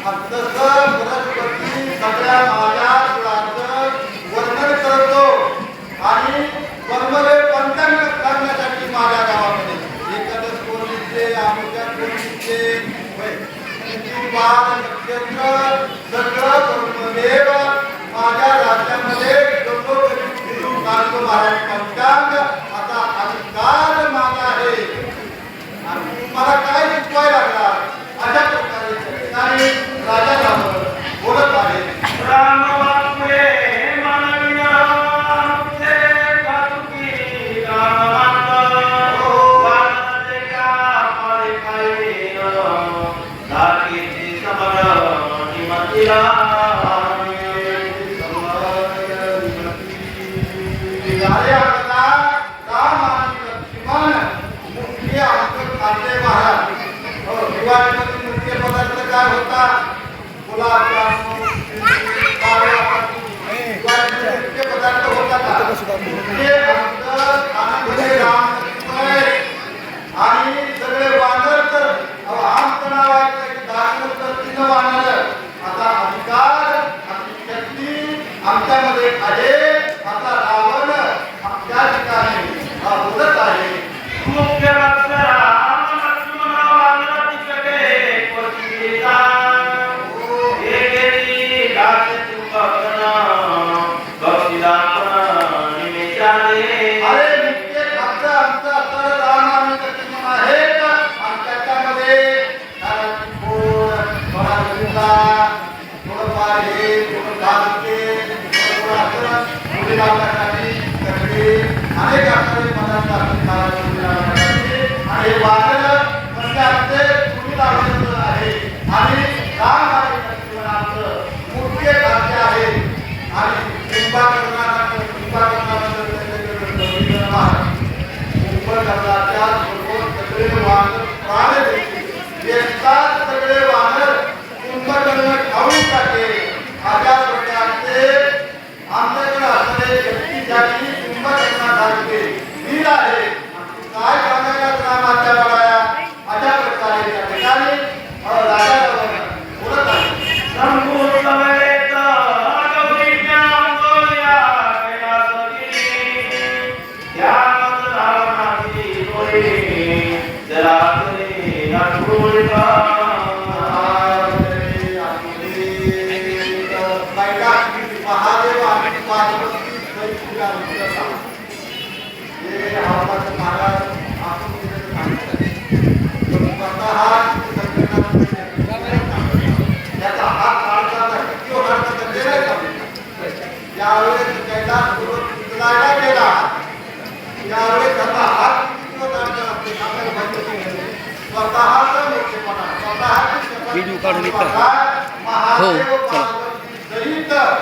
अग्रसर वनस्पती सगळ्या माझ्या फुलांचं वर्णन करतो. आणि वनमले पंचांग करण्यासाठी माझ्या गावामध्ये एखादं कोणीचे आमच्या कोणीचे नक्षत्र सगळं ब्रह्मदेव माझ्या राज्यामध्ये गंगोत्री महाराज पंचांग গোলাপ গাছ त्यावेळेस त्याचा हात किती दिवस स्वतः हो चला.